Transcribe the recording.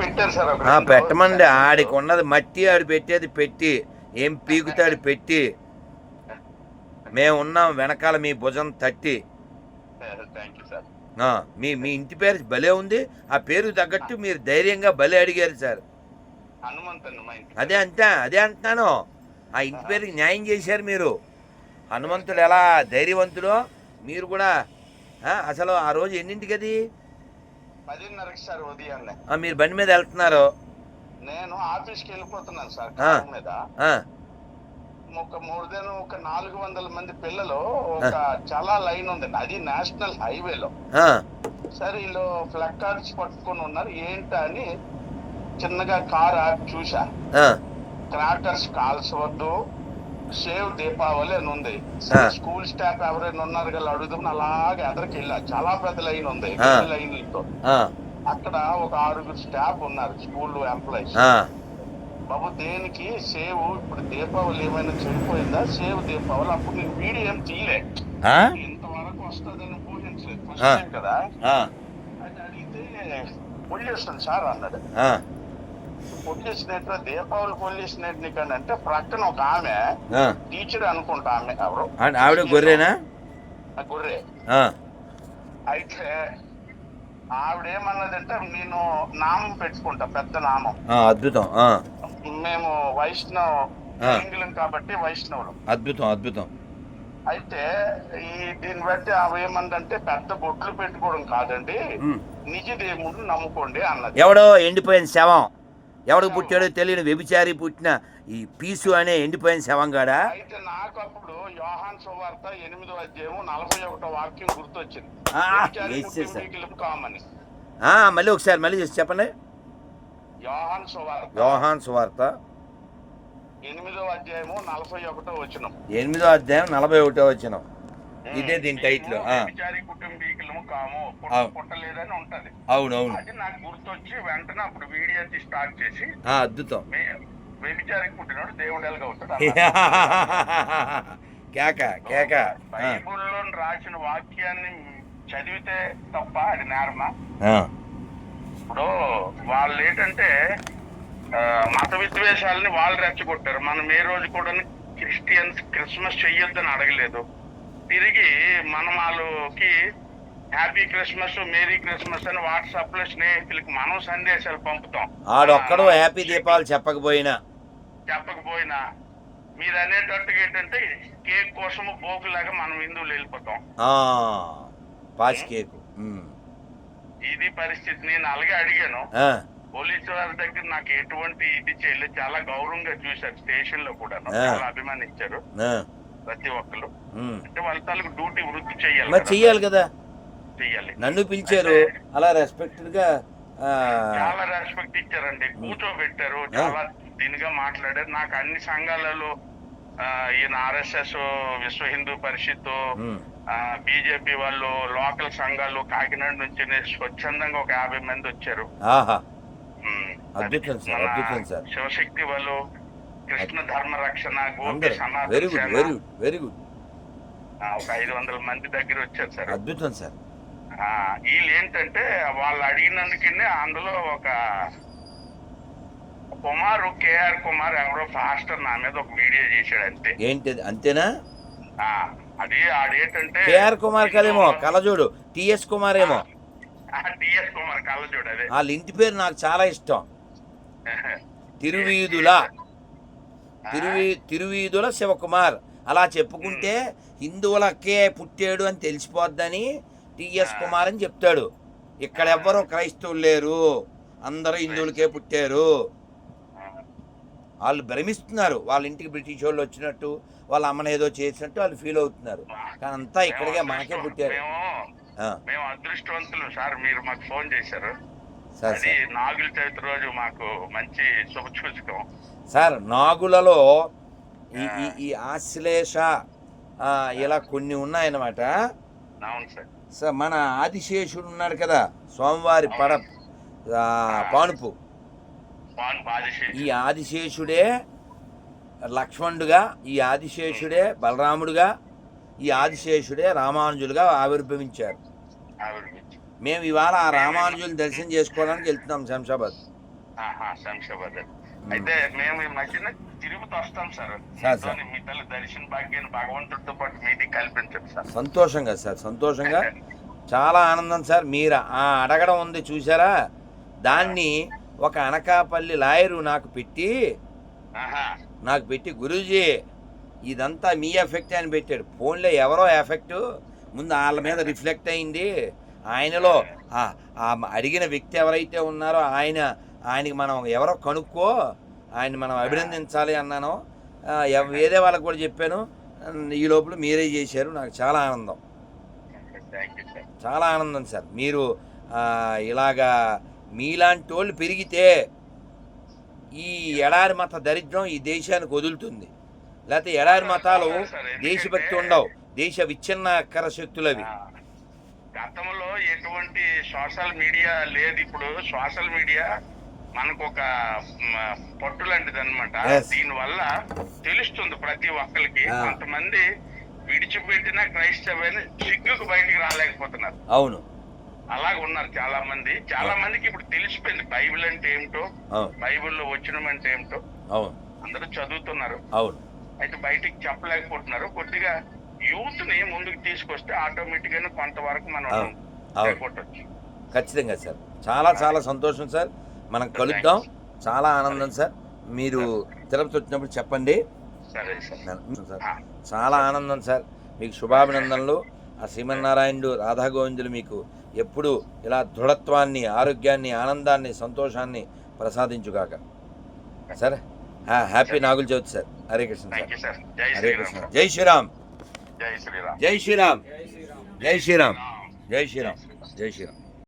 పెట్టారు సార్ పెట్టమండి. ఆడికి ఉన్నది మట్టి ఆడు పెట్టేది పెట్టి ఏం పీకుతాడు పెట్టి మేము ఉన్నాం వెనకాల మీ భుజం తట్టి. మీ మీ ఇంటి పేరు భలే ఉంది. ఆ పేరు తగ్గట్టు మీరు ధైర్యంగా భలే అడిగారు సార్. అదే అంతా అదే అంటున్నాను. ఆ ఇంటి పేరుకి న్యాయం చేశారు మీరు. హనుమంతుడు ఎలా ధైర్యవంతుడో మీరు కూడా అసలు ఆ రోజు ఎన్నింటికి అది పదిన్నరకి సార్ ఉదయాన్నే. మీరు బండి మీద వెళ్తున్నారు? నేను ఆఫీస్కి వెళ్ళిపోతున్నాను సార్. కారు మీద. ఒక మోర్ దెన్ ఒక నాలుగు వందల మంది పిల్లలు ఒక చాలా లైన్ ఉందండి అది నేషనల్ హైవేలో. సరే వీళ్ళు ఫ్లగ్ కార్డ్స్ పట్టుకొని ఉన్నారు ఏంటా అని చిన్నగా కార్ ఆపి చూసా ఆ, క్రాకర్స్ కాల్చవద్దు సేవ్ దీపావళి అని ఉంది. స్కూల్ స్టాఫ్ ఎవరైనా ఉన్నారు కదా అడుగుదాం అలాగే ఎదరికి వెళ్ళా. చాలా పెద్ద లైన్ ఉంది. లైన్లతో అక్కడ ఒక ఆరుగురు స్టాఫ్ ఉన్నారు స్కూల్ ఎంప్లాయీస్. బాబు దేనికి సేవ్? ఇప్పుడు దీపావళి ఏమైనా చెడిపోయిందా? సేవ్ దీపావళి. అప్పుడు నేను వీడియో ఏం తీయలే. ఇంతవరకు వస్తుందని టైం కదా. అది అడిగితే పొల్యూషన్ సార్ అన్నాడు. పొల్యూషన్ దీపావళి పొల్యూషన్ నీకండి అంటే ప్రక్కన ఒక ఆమె. టీచర్ అనుకుంటా ఆమె ఎవరు? ఆవిడ గొర్రెనా? గొర్రె. అయితే ఆవిడేమన్నదంటే నేను నామం పెట్టుకుంటా పెద్ద నామం. అద్భుతం మేము వైష్ణవ్ ఆ. ఆంగ్లం కాబట్టి వైష్ణవులు. అద్భుతం అద్భుతం. అయితే ఈ దీన్ని బట్టి ఆమె ఏమందంటే పెద్ద బొట్లు పెట్టుకోవడం కాదండి. నిజ దేవుడిని నమ్ముకోండి అన్నది. ఎవడో ఎండిపోయిన శవం. ఎవడికి పుట్టాడో తెలియని వ్యభిచారి పుట్టిన ఈ పీసు అనే ఎండిపోయిన శవం కాడా అయితే నాకు అప్పుడు యోహాన్ సువార్త ఎనిమిదో అధ్యాయం నలభై ఒకటో వాక్యం గుర్తొచ్చింది. మళ్ళీ ఒకసారి మళ్ళీ చేసి చెప్పండి. యోహాన్ సువార్త యోహాన్ సువార్త. ఎనిమిదో అధ్యాయము నలభై ఒకటో వచనం. ఎనిమిదో అధ్యాయం నలభై ఒకటో వచ్చిన ఇదే దీని టైటిల్ కుటుంబీకులము కాము. పుట్టలేదని ఉంటది. అవును అవును అది నాకు గుర్తొచ్చి వెంటనే అప్పుడు వీడియో స్టార్ట్ చేసి అద్భుతం. వ్యభిచారికి పుట్టినోడు దేవుడు ఎలాగ అవుతాడు అన్నారు. కేక కేక. బైబిల్లో రాసిన వాక్యాన్ని చదివితే తప్ప అది నేరమా? ఇప్పుడు వాళ్ళు ఏంటంటే మత విద్వేషాలని వాళ్ళు రెచ్చగొట్టారు. మనం ఏ రోజు కూడా క్రిస్టియన్స్ క్రిస్మస్ చెయ్యొద్దని అడగలేదు. తిరిగి మనం వాళ్ళకి హ్యాపీ క్రిస్మస్ మేరీ క్రిస్మస్ అని వాట్సాప్లో స్నేహితులకి మనం సందేశాలు పంపుతాం. ఆడొక్కడు హ్యాపీ దీపాలు చెప్పకపోయినా. చెప్పకపోయినా మీరు అనేటట్టుగా ఏంటంటే కేక్ కోసం బోకులాగా మనం హిందువులు వెళ్ళిపోతాం. కేకు. ఇది పరిస్థితి. నేను అలాగే అడిగాను. పోలీసు వారి దగ్గర నాకు ఎటువంటి ఇది చేయలేదు. చాలా గౌరవంగా చూశారు స్టేషన్లో కూడా. చాలా అభిమానించారు ప్రతి ఒక్కరు. అంటే వాళ్ళ తాలూకు డ్యూటీ వృత్తి చేయాలి మరి కదా. చెయ్యాలి నన్ను పిలిచారు. అలా రెస్పెక్టెడ్గా చాలా రెస్పెక్ట్ ఇచ్చారండి. కూర్చోబెట్టారు చాలా దీనిగా మాట్లాడారు. నాకు అన్ని సంఘాలలో ఈయన ఆర్ఎస్ఎస్ విశ్వ హిందూ పరిషత్ బీజేపీ వాళ్ళు లోకల్ సంఘాలు కాకినాడ నుంచి స్వచ్ఛందంగా ఒక యాభై మంది వచ్చారు. శివశక్తి వాళ్ళు కృష్ణ ధర్మ రక్షణ గోపి ఆ, ఒక ఐదు వందల మంది దగ్గర వచ్చారు సార్. అద్భుతం సార్. వీళ్ళు ఏంటంటే వాళ్ళు అడిగినందుకే అందులో ఒక కుమారు కేఆర్ కుమార్ ఎవరో ఫాస్టర్ నా మీద ఒక వీడియో చేశాడు అంతే. ఏంటి? అంతేనా? అది ఆడేంటంటే కేఆర్ కుమార్ కదేమో? కలజోడు టిఎస్ కుమార్ ఏమో టిఎస్ కుమార్ కళ్ళజోడు అదే. వాళ్ళ ఇంటి పేరు నాకు చాలా ఇష్టం. తిరువీధుల. తిరువి తిరువీధుల శివకుమార్. అలా చెప్పుకుంటే హిందువులకే పుట్టాడు అని తెలిసిపోద్దని టిఎస్ కుమార్ అని చెప్తాడు. ఇక్కడ ఎవ్వరూ క్రైస్తవులు లేరు. అందరూ హిందువులకే పుట్టారు. వాళ్ళు భ్రమిస్తున్నారు. వాళ్ళ ఇంటికి బ్రిటిష్ వాళ్ళు వచ్చినట్టు వాళ్ళ అమ్మని ఏదో చేసినట్టు వాళ్ళు ఫీల్ అవుతున్నారు. కానీ అంతా ఇక్కడికే మనకే పుట్టారు. మేము అదృష్టవంతులు సార్ మీరు మాకు ఫోన్ చేశారు. అది నాగుల చవితి రోజు మాకు మంచి శుభసూచకం. సార్ నాగులలో ఈ ఈ ఆశ్లేష ఇలా కొన్ని ఉన్నాయన్నమాట. అవును సార్. మన ఆదిశేషుడు ఉన్నాడు కదా స్వామివారి పడ పానుపు. ఈ ఆదిశేషుడే లక్ష్మణుడుగా ఈ ఆదిశేషుడే బలరాముడుగా ఈ ఆదిశేషుడే రామానుజులుగా ఆవిర్భవించారు. ఆవిర్భవించి మేము ఇవాళ ఆ రామానుజులు దర్శనం చేసుకోవడానికి వెళ్తున్నాం శంషాబాద్. శంషాబాద్. అయితే మేము ఈ మధ్యన తిరుగుతూ వస్తాం సార్. Sir, sir. మీతోని మీ తల్లి దర్శన భాగ్యాన్ని భగవంతుడితో పాటు మీటింగ్ కల్పించండి సార్. సంతోషంగా సార్ సంతోషంగా. చాలా ఆనందం సార్. మీరు ఆ అడగడం ఉంది చూసారా దాన్ని ఒక అనకాపల్లి లాయరు నాకు పెట్టి నాకు పెట్టి గురూజీ ఇదంతా మీ ఎఫెక్ట్ అని పెట్టాడు. ఫోన్లో ఎవరో ఎఫెక్ట్? ముందు వాళ్ళ మీద రిఫ్లెక్ట్ అయింది. ఆయనలో అడిగిన వ్యక్తి ఎవరైతే ఉన్నారో ఆయన ఆయనకి మనం ఎవరో కనుక్కో ఆయన మనం అభినందించాలి అన్నాను. వేరే వాళ్ళకి కూడా చెప్పాను. ఈ లోపల మీరే చేశారు. నాకు చాలా ఆనందం. చాలా ఆనందం సార్. మీరు ఇలాగా మీలాంటి వాళ్ళు పెరిగితే ఈ ఎడారి మత దరిద్రం ఈ దేశానికి వదులుతుంది. లేకపోతే ఎడారి మతాలు దేశభక్తి ఉండవు. దేశ విచ్ఛిన్నకర శక్తులు అవి గతంలో ఎటువంటి సోషల్ మీడియా లేదు. ఇప్పుడు సోషల్ మీడియా మనకు ఒక పట్టు లాంటిది అనమాట. దీని వల్ల తెలుస్తుంది ప్రతి ఒక్కరికి ఆ. కొంతమంది విడిచిపెట్టిన క్రైస్తవని సిగ్గుకు బయటికి రాలేకపోతున్నారు. అవును. అలాగ ఉన్నారు చాలా మంది చాలా మందికి ఇప్పుడు తెలిసిపోయింది బైబిల్ అంటే ఏమిటో అవును బైబిల్లో వచ్చినం అంటే ఏమిటో. అవును. అందరూ చదువుతున్నారు. అవును. అయితే బయటికి చెప్పలేకపోతున్నారు. కొద్దిగా యూత్ని ముందుకు తీసుకొస్తే ఆటోమేటిక్గా కొంతవరకు మనం. కొట్టచ్చు ఖచ్చితంగా సార్. చాలా చాలా సంతోషం సార్. మనం కలుద్దాం. చాలా ఆనందం సార్. మీరు తిరుపతి వచ్చినప్పుడు చెప్పండి. సరే చాలా ఆనందం సార్. మీకు శుభాభినందనలు. ఆ శ్రీమన్నారాయణుడు రాధా గోవిందులు మీకు ఎప్పుడు ఇలా దృఢత్వాన్ని ఆరోగ్యాన్ని ఆనందాన్ని సంతోషాన్ని ప్రసాదించుగాక. సరే? హ్యా- happy Nagula Chavithi sir. Hare Krishna sir. Hare Krishna. జై శ్రీరామ్. జై శ్రీరామ్. జై శ్రీరామ్. జై శ్రీరామ్. జై శ్రీరామ్. జై శ్రీరామ్.